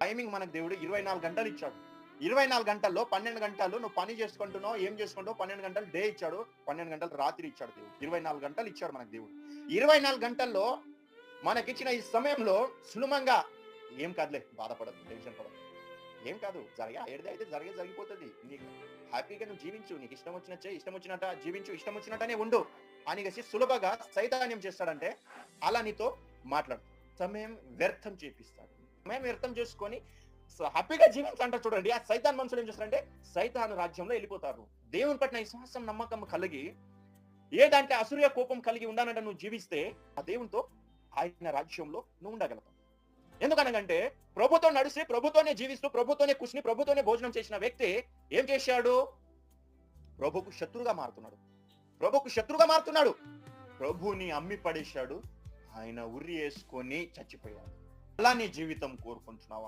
Timing మనకు దేవుడు ఇరవై నాలుగు గంటలు ఇచ్చాడు. ఇరవై నాలుగు గంటల్లో పన్నెండు గంటలు నువ్వు పని చేసుకుంటున్నావు ఏం చేసుకుంటావు పన్నెండు గంటలు డే ఇచ్చాడు పన్నెండు గంటలు రాత్రి ఇచ్చాడు దేవుడు. ఇరవై నాలుగు గంటలు ఇచ్చాడు మనకు దేవుడు. ఇరవై నాలుగు గంటల్లో మనకిచ్చిన ఈ సమయంలో సులభంగా ఏం కాదులే బాధపడదు టెన్షన్ పడదు. ఏం కాదు జరగా ఏడిది అయితే జరిగే జరిగిపోతుంది. నీకు హ్యాపీగా నువ్వు జీవించు నీకు ఇష్టం వచ్చినట్టే ఇష్టం వచ్చినట్ట జీవించు ఇష్టం వచ్చినట్టనే ఉండు. అని కలిసి సులభంగా సైతాన్యం చేస్తాడంటే అలా నీతో మాట్లాడు. సమయం వ్యర్థం చేపిస్తాడు. సమయం వ్యర్థం చేసుకొని హ్యాపీగా జీవించాలంట చూడండి. ఆ సైతాన్ మనుషులు ఏం చేస్తారంటే సైతాన్ రాజ్యంలో వెళ్ళిపోతారు. దేవుని పట్ల విశ్వాసం నమ్మకం కలిగి ఏదంటే అసూయ కోపం కలిగి ఉండాలంటే నువ్వు జీవిస్తే ఆ దేవునితో ఆయన రాజ్యంలో నువ్వు ఉండగలుగుతావు. ఎందుకనగంటే ప్రభుత్వం నడిస్తే ప్రభుత్వనే జీవిస్తూ ప్రభుత్వనే కూర్చుని ప్రభుత్వనే భోజనం చేసిన వ్యక్తి ఏం చేశాడు? ప్రభుకు శత్రుగా మారుతున్నాడు. ప్రభుకు శత్రుగా మారుతున్నాడు. ప్రభుని అమ్మి పడేశాడు. ఆయన ఉరి వేసుకొని చచ్చిపోయాడు. అలా నీ జీవితం కోరుకుంటున్నావా?